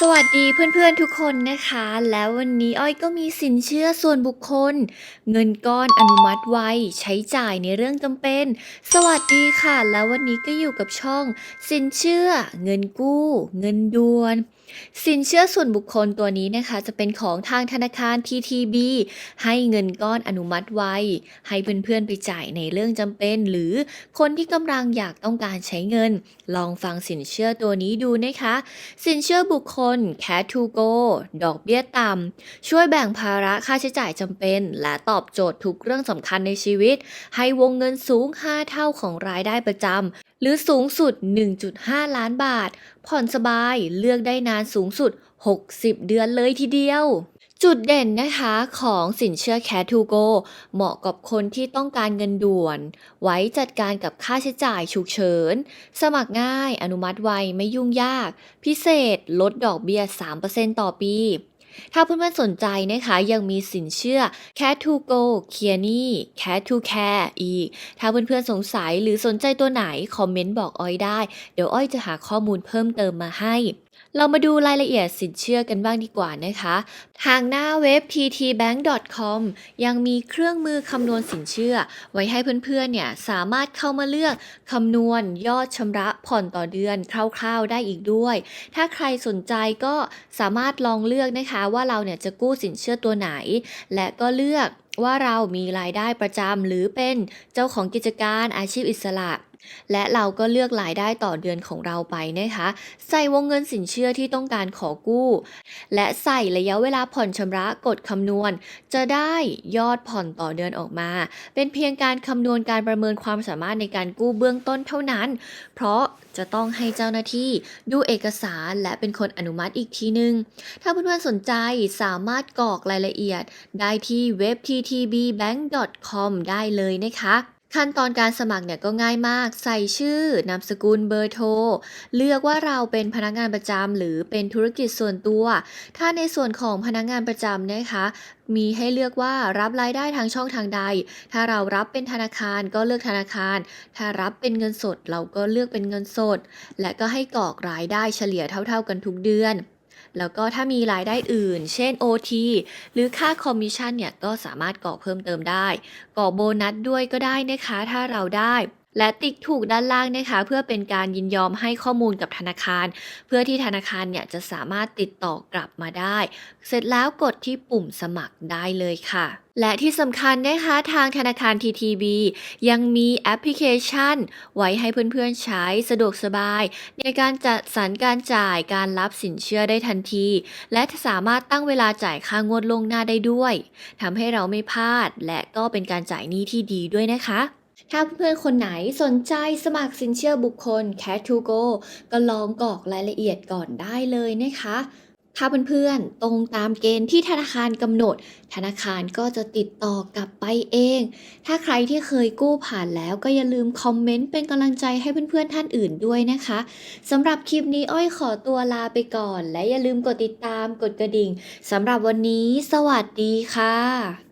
สวัสดีเพื่อนๆทุกคนนะคะ แล้ววันนี้อ้อยก็มีสินเชื่อส่วนบุคคล เงินก้อนอนุมัติไวใช้จ่ายในเรื่องจำเป็น สวัสดีค่ะ แล้ววันนี้ก็อยู่กับช่อง สินเชื่อ เงินกู้ เงินด่วน สินเชื่อส่วนบุคคลตัวนี้นะคะ จะเป็นของทางธนาคาร TTB ให้เงินก้อนอนุมัติไวให้เพื่อนๆไปจ่ายในเรื่องจำเป็น หรือคนที่กำลังอยากต้องการใช้เงิน ลองฟังสินเชื่อตัวนี้ดูนะคะ สินเชื่อบุคคล Cash to Go ดอกเบี้ยต่ำ ช่วยแบ่งภาระค่าใช้จ่ายจำเป็น และตอบโจทย์ทุกเรื่องสำคัญในชีวิต ให้วงเงินสูง 5 เท่าของรายได้ประจำ หรือสูงสุด 1.5 ล้านบาท ผ่อนสบายเลือกได้นานสูงสุด 60 เดือนเลยทีเดียว จุดเด่นนะคะของสินเชื่อ Cash to Go เหมาะกับคนที่ต้องการเงินด่วน ไว้จัดการกับค่าใช้จ่ายฉุกเฉิน สมัครง่ายอนุมัติไวไม่ยุ่งยาก พิเศษลดดอกเบี้ย 3%ต่อปี ถ้าเพื่อนๆสนใจนะคะ ยังมีสินเชื่อ Cat to Go เคลียร์นี่ Cat to Care อีก ถ้าเพื่อนๆสงสัยหรือสนใจตัวไหน คอมเมนต์บอกอ้อยได้ เดี๋ยวอ้อยจะหาข้อมูลเพิ่มเติมมาให้เรามาดูรายละเอียดสินเชื่อกันบ้างดีกว่านะคะ ทางหน้าเว็บ ttbank.com ยังมีเครื่องมือคำนวณสินเชื่อ ไว้ให้เพื่อนๆเนี่ยสามารถเข้ามาเลือกคำนวณยอดชำระผ่อนต่อเดือนคร่าวๆได้อีกด้วย ถ้าใครสนใจก็สามารถลองเลือกนะคะว่าเราเนี่ยจะกู้สินเชื่อตัวไหน และก็เลือกว่าเรามีรายได้ประจำหรือเป็นเจ้าของกิจการอาชีพอิสระ และเราก็เลือกรายได้ต่อเดือนของเราไปนะคะ ใส่วงเงินสินเชื่อที่ต้องการขอกู้ และใส่ระยะเวลาผ่อนชำระกดคำนวณ จะได้ยอดผ่อนต่อเดือนออกมา เป็นเพียงการคำนวณการประเมินความสามารถในการกู้เบื้องต้นเท่านั้น เพราะจะต้องให้เจ้าหน้าที่ดูเอกสารและเป็นคนอนุมัติอีกทีนึง ถ้าเพื่อนๆสนใจสามารถกรอกรายละเอียด ได้ที่เว็บ ttbbank.com ได้เลยนะคะ ขั้นตอนการสมัครเนี่ยก็ง่ายมาก ใส่ชื่อนามสกุลเบอร์โทร เลือกว่าเราเป็นพนักงานประจำหรือเป็นธุรกิจส่วนตัว ถ้าในส่วนของพนักงานประจำนะคะ มีให้เลือกว่ารับรายได้ทางช่องทางใด ถ้าเรารับเป็นธนาคารก็เลือกธนาคาร ถ้ารับเป็นเงินสดเราก็เลือกเป็นเงินสด และก็ให้กรอกรายได้เฉลี่ยเท่า ๆกันทุกเดือน แล้วก็ถ้ามีรายได้อื่น เช่น OT หรือค่าคอมมิชชั่นเนี่ยก็สามารถก่อเพิ่มเติมได้ก่อโบนัสด้วยก็ได้นะคะ ถ้าเราได้ และติ๊กถูกด้านล่างนะคะ เพื่อเป็นการยินยอมให้ข้อมูลกับธนาคาร เพื่อที่ธนาคารเนี่ยจะสามารถติดต่อกลับมาได้ เสร็จแล้วกดที่ปุ่มสมัครได้เลยค่ะ และที่สำคัญนะคะทางธนาคาร TTB ยังมีแอปพลิเคชัน ไว้ให้เพื่อนๆใช้สะดวกสบาย ในการจัดสรรการจ่ายการรับสินเชื่อได้ทันที และสามารถตั้งเวลาจ่ายค่างวดลงหน้าได้ด้วยทำให้เราไม่พลาด และก็เป็นการจ่ายหนี้ที่ดีด้วยนะคะถ้าเพื่อนๆคนไหนสนใจสมัครสินเชื่อบุคคล Cash to Go ก็ลองกรอกรายละเอียดก่อนได้เลยนะคะ ถ้าเพื่อนๆ ตรงตามเกณฑ์ที่ธนาคารกำหนด ธนาคารก็จะติดต่อกลับไปเอง ถ้าใครที่เคยกู้ผ่านแล้วก็อย่าลืมคอมเมนต์เป็นกำลังใจให้เพื่อนๆท่านอื่นด้วยนะคะสำหรับคลิปนี้อ้อยขอตัวลาไปก่อน และอย่าลืมกดติดตามกดกระดิ่งสำหรับวันนี้ สวัสดีค่ะ